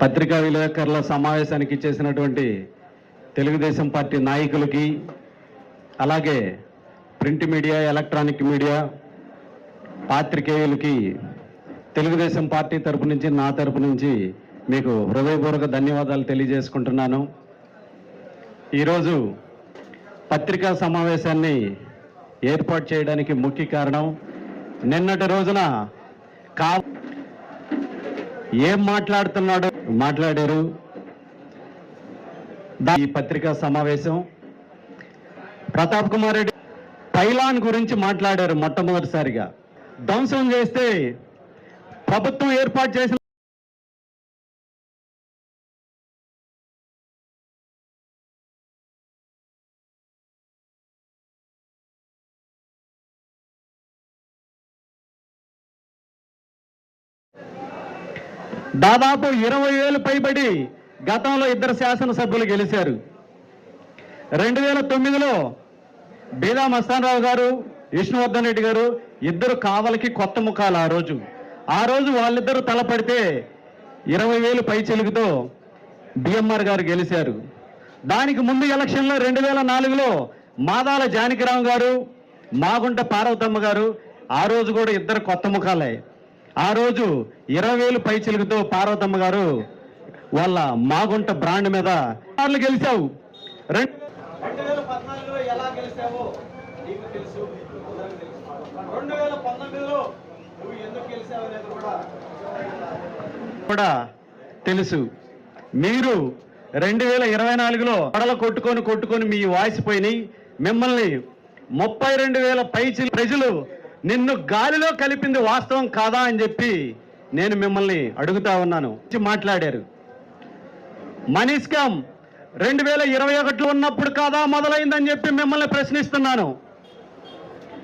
పత్రికా విలేకరుల సమావేశానికి చేసినటువంటి తెలుగుదేశం పార్టీ నాయకులకి అలాగే ప్రింట్ మీడియా ఎలక్ట్రానిక్ మీడియా పాత్రికేయులకి తెలుగుదేశం పార్టీ తరపు నుంచి నా తరపు నుంచి మీకు హృదయపూర్వక ధన్యవాదాలు తెలియజేసుకుంటున్నాను. ఈరోజు పత్రికా సమావేశాన్ని ఏర్పాటు చేయడానికి ముఖ్య కారణం నిన్నటి రోజున కా ఏం మాట్లాడుతున్నాడో? మాట్లాడారు. ఈ పత్రికా సమావేశం. ప్రతాప్ కుమార్ రెడ్డి పైలాన్ గురించి మాట్లాడారు మొట్టమొదటిసారిగా. ధ్వంసం చేస్తే ప్రభుత్వం ఏర్పాటు చేసిన దాదాపు ఇరవై ఏళ్ళు పైబడి గతంలో ఇద్దరు శాసనసభ్యులు గెలిచారు. రెండు వేల తొమ్మిదిలో బీదా మస్తానరావు గారు విష్ణువర్ధన్ రెడ్డి గారు ఇద్దరు కావలికి కొత్త ముఖాలు ఆ రోజు. ఆ రోజు వాళ్ళిద్దరూ తలపడితే ఇరవై వేలు పై చెలుగుతో బిఎంఆర్ గారు గెలిచారు. దానికి ముందు ఎలక్షన్లో రెండు వేల నాలుగులో మాదాల జానకిరామ్ గారు మాగుంట పార్వతమ్మ గారు ఆ రోజు కూడా ఇద్దరు కొత్త ముఖాలే. ఆ రోజు ఇరవై వేలు పై చిలుగుతో పార్వతమ్మ గారు వాళ్ళ మాగుంట బ్రాండ్ మీద సార్లు గెలిచావు. రెండు రెండు వేల పద్నాలుగులో ఎలా గెలిచావో నీకు తెలుసు అందరికీ తెలుసు. రెండు వేల పంతొమ్మిదిలో నువ్వు ఎందుకు గెలిచావు అనేది కూడా కూడా తెలుసు. మీరు రెండు వేల ఇరవై నాలుగులో పడల కొట్టుకొని కొట్టుకొని మీ వాయిస్ పోయినాయి. మిమ్మల్ని ముప్పై రెండు వేల పైచి ప్రజలు నిన్ను గాలిలో కలిపింది వాస్తవం కాదా అని చెప్పి నేను మిమ్మల్ని అడుగుతా ఉన్నాను. వచ్చి మాట్లాడారు. మనీస్కామ్ రెండు వేల ఇరవై ఒకటిలో ఉన్నప్పుడు కాదా మొదలైందని చెప్పి మిమ్మల్ని ప్రశ్నిస్తున్నాను.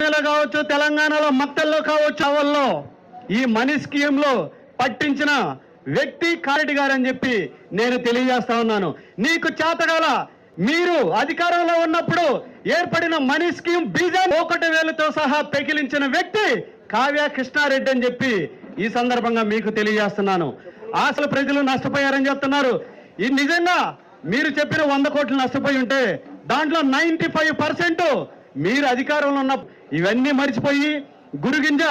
కావచ్చు తెలంగాణలో మక్తల్లో కావచ్చు అవల్లో ఈ మనీ స్కీమ్లో పట్టించిన వ్యక్తి కారెడ్డి గారు అని చెప్పి నేను తెలియజేస్తా ఉన్నాను. నీకు చేతగాల మీరు అధికారంలో ఉన్నప్పుడు ఏర్పడిన మనీ స్కీమ్ బీజం ఒకటి వేలతో సహా పెకిలించిన వ్యక్తి కావ్య కృష్ణారెడ్డి అని చెప్పి ఈ సందర్భంగా మీకు తెలియజేస్తున్నాను. అసలు ప్రజలు నష్టపోయారని చెప్తున్నారు. ఈ నిజంగా మీరు చెప్పిన వంద కోట్లు నష్టపోయి ఉంటే దాంట్లో నైన్టీ ఫైవ్ మీరు అధికారంలో ఉన్న ఇవన్నీ మర్చిపోయి గురుగింజ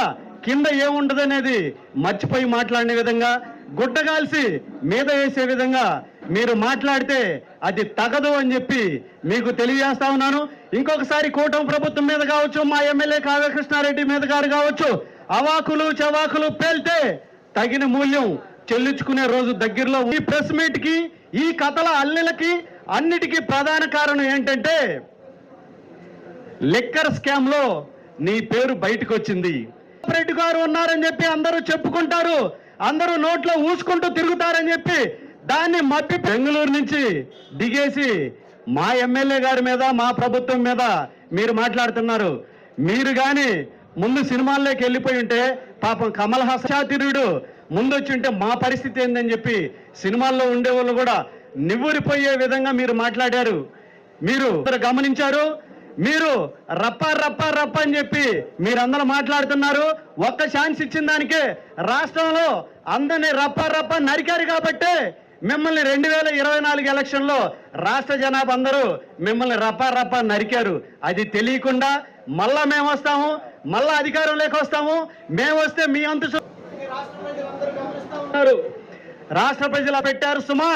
కింద ఏముండదు అనేది మర్చిపోయి మాట్లాడిన విధంగా గుడ్డగాల్సి మీద వేసే విధంగా మీరు మాట్లాడితే అది తగదు అని చెప్పి మీకు తెలియజేస్తా ఉన్నాను. ఇంకొకసారి కూటమి ప్రభుత్వం మీద కావచ్చు మా ఎమ్మెల్యే కావ్యకృష్ణారెడ్డి మీద గారు కావచ్చు అవాకులు చవాకులు పేల్తే తగిన మూల్యం చెల్లించుకునే రోజు దగ్గరలో ఈ ప్రెస్ మీట్కి ఈ కథల అల్లెలకి అన్నిటికీ ప్రధాన కారణం ఏంటంటే లిక్కర్ స్కామ్లో నీ పేరు బయటకు వచ్చింది రెడ్డి గారు ఉన్నారని చెప్పి అందరూ చెప్పుకుంటారు అందరూ నోట్లో ఊసుకుంటూ తిరుగుతారని చెప్పి దాన్ని మప్పి బెంగళూరు నుంచి దిగేసి మా ఎమ్మెల్యే గారి మీద మా ప్రభుత్వం మీద మీరు మాట్లాడుతున్నారు. మీరు కానీ ముందు సినిమాల్లోకి వెళ్ళిపోయి ఉంటే పాపం కమల్ హాసాతిరుడు ముందు వచ్చి ఉంటే మా పరిస్థితి ఏందని చెప్పి సినిమాల్లో ఉండే వాళ్ళు కూడా నివ్వురిపోయే విధంగా మీరు మాట్లాడారు. మీరు గమనించారు. మీరు రప్ప రప్ప రప్ప అని చెప్పి మీరందరూ మాట్లాడుతున్నారు. ఒక్క ఛాన్స్ ఇచ్చిన దానికే రాష్ట్రంలో అందరినీ రప్ప రప్ప నరికారు కాబట్టే మిమ్మల్ని రెండు వేల ఇరవై నాలుగు ఎలక్షన్లో రాష్ట్ర జనాభా అందరూ మిమ్మల్ని రప్ప రప్ప నరికారు. అది తెలియకుండా మళ్ళా మేము వస్తాము మళ్ళా అధికారంలోకి వస్తాము. మేము వస్తే మీ అంతు రాష్ట్ర ప్రజలు పెట్టారు సుమా.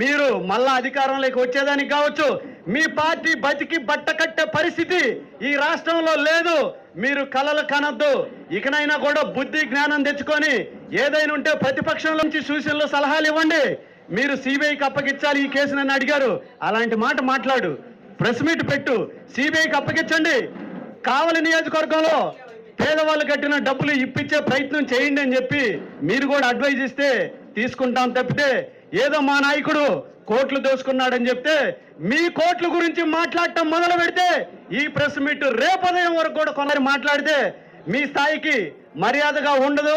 మీరు మళ్ళా అధికారంలోకి వచ్చేదానికి కావచ్చు. మీ పార్టీ బతికి బట్ట కట్టే పరిస్థితి ఈ రాష్ట్రంలో లేదు. మీరు కలలు కనొద్దు. ఇకనైనా కూడా బుద్ధి జ్ఞానం తెచ్చుకొని ఏదైనా ఉంటే ప్రతిపక్షం నుంచి సూచనలు సలహాలు ఇవ్వండి. మీరు సిబిఐకి అప్పగించాలి ఈ కేసు నన్ను అడిగారు. అలాంటి మాట మాట్లాడు. ప్రెస్ మీట్ పెట్టు. సిబిఐకి అప్పగించండి. కావలి నియోజకవర్గంలో పేదవాళ్ళు కట్టిన డబ్బులు ఇప్పించే ప్రయత్నం చేయండి అని చెప్పి మీరు కూడా అడ్వైజ్ ఇస్తే తీసుకుంటాం తప్పితే ఏదో మా నాయకుడు కోట్లు దోసుకున్నాడని చెప్తే మీ కోట్ల గురించి మాట్లాడటం మొదలు పెడితే ఈ ప్రెస్ మీట్ రేపదయం వరకు కూడా కొందరు మాట్లాడితే మీ స్థాయికి మర్యాదగా ఉండదు.